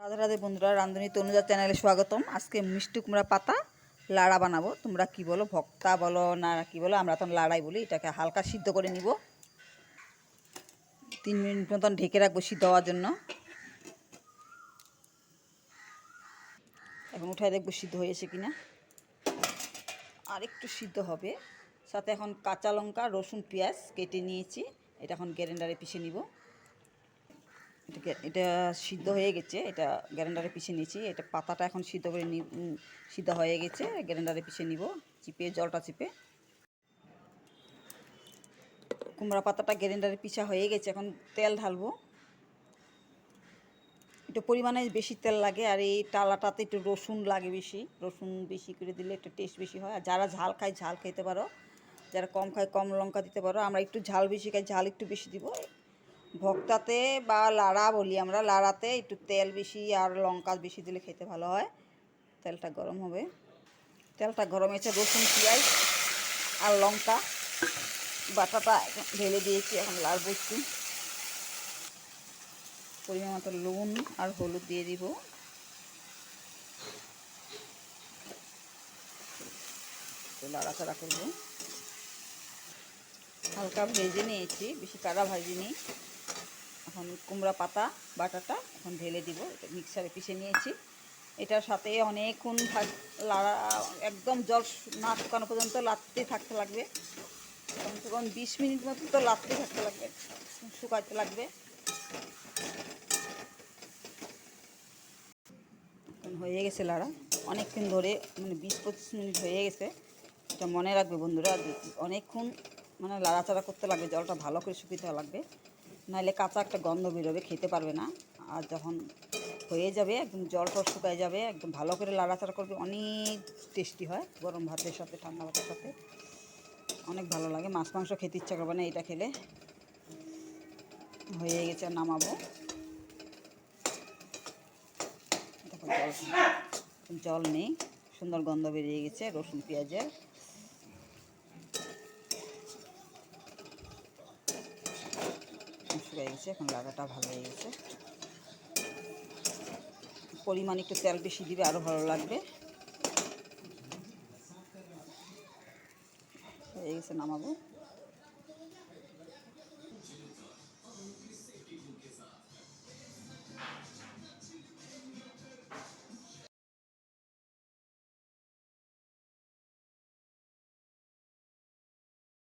রাধা রাধে বন্ধুরা রান্ধুনি তনুজা চ্যানেলে স্বাগতম। আজকে মিষ্টি কুমড়া পাতা লাড়া বানাবো। তোমরা কি বলো, ভক্তা বলো না কি বলো, আমরা তখন লাড়াই বলি, এটাকে হালকা সিদ্ধ করে নিব। তিন মিনিট মতন ঢেকে রাখব সিদ্ধ হওয়ার জন্য। এখন উঠায় দেখব সিদ্ধ হয়েছে কিনা। আর একটু সিদ্ধ হবে। সাথে এখন কাঁচা লঙ্কা, রসুন, পেঁয়াজ কেটে নিয়েছি। এটা এখন গ্যারেন্ডারে পিষে নিব। এটা সিদ্ধ হয়ে গেছে, এটা গ্যারেন্ডারে পিষে নিয়েছি, এটা পাতাটা এখন সিদ্ধ করে নি সিদ্ধ হয়ে গেছে গ্যারেন্ডারে পিষে নিব, চিপে, জলটা চিপে। কুমড়া পাতাটা গ্যারেন্ডারে পিছা হয়ে গেছে, এখন তেল ঢালবো। একটু পরিমাণে বেশি তেল লাগে, আর এই টালাটাতে একটু রসুন লাগে বেশি, রসুন বেশি করে দিলে একটু টেস্ট বেশি হয়। আর যারা ঝাল খায়, ঝাল খেতে পারো, যারা কম খায়, কম লঙ্কা দিতে পারো, আমরা একটু ঝাল বেশি খাই, ঝাল একটু বেশি দিব ভক্তাতে বা লাড়া বলি আমরা, লাড়াতে একটু তেল বেশি আর লঙ্কা বেশি দিলে খেতে ভালো হয়। তেলটা গরম হবে। তেলটা গরম হয়েছে, রসুন, পেঁয়াজ আর লঙ্কা। বাটাটা ঢেলে দিয়েছি, এখন লাড়বো একটু। পরিমাণ মতো নুন আর হলুদ দিয়ে দিব। লাড়াচাড়া করব। হালকা ভেজে নিয়েছি, বেশি কাড়া ভাজিনি। এখন কুমড়া পাতা, বাটাটা এখন ঢেলে দিব, এটা মিক্সারে পিষে নিয়েছি। এটার সাথে অনেকক্ষণ ভাজ- লাড়া একদম জল না শুকানো পর্যন্ত লাড়তে থাকতে লাগবে। কমসে কম বিশ মিনিট মতো তো লাড়তে থাকতে লাগবে, শুকাতে লাগবে। হয়ে গেছে লাড়া। অনেকক্ষণ ধরে মানে বিশ পঁচিশ মিনিট হয়ে গেছে। এটা মনে রাখবে বন্ধুরা অনেকক্ষণ মানে লাড়াচাড়া করতে লাগবে, জলটা ভালো করে শুকিতে লাগবে। নাহলে কাঁচা একটা গন্ধ বেরোবে, খেতে পারবে না। আর যখন হয়ে যাবে, একদম জল টল শুকায় যাবে, একদম ভালো করে লাড়াচাড়া করবে, অনেক টেস্টি হয়, গরম ভাতের সাথে, ঠান্ডা ভাতের সাথে। অনেক ভালো লাগে, মাছ মাংস খেতে ইচ্ছা করবে না এটা খেলে। হয়ে গেছে নামাবো। জল নেই, সুন্দর গন্ধ বেরিয়ে গেছে, রসুন, পেঁয়াজের। শুকিয়ে গেছে, এখন লাগাটা ভালো হয়ে গেছে। পরিমাণ একটু তেল বেশি দিবে আরও ভালো লাগবে। হয়ে গেছে নামাবো।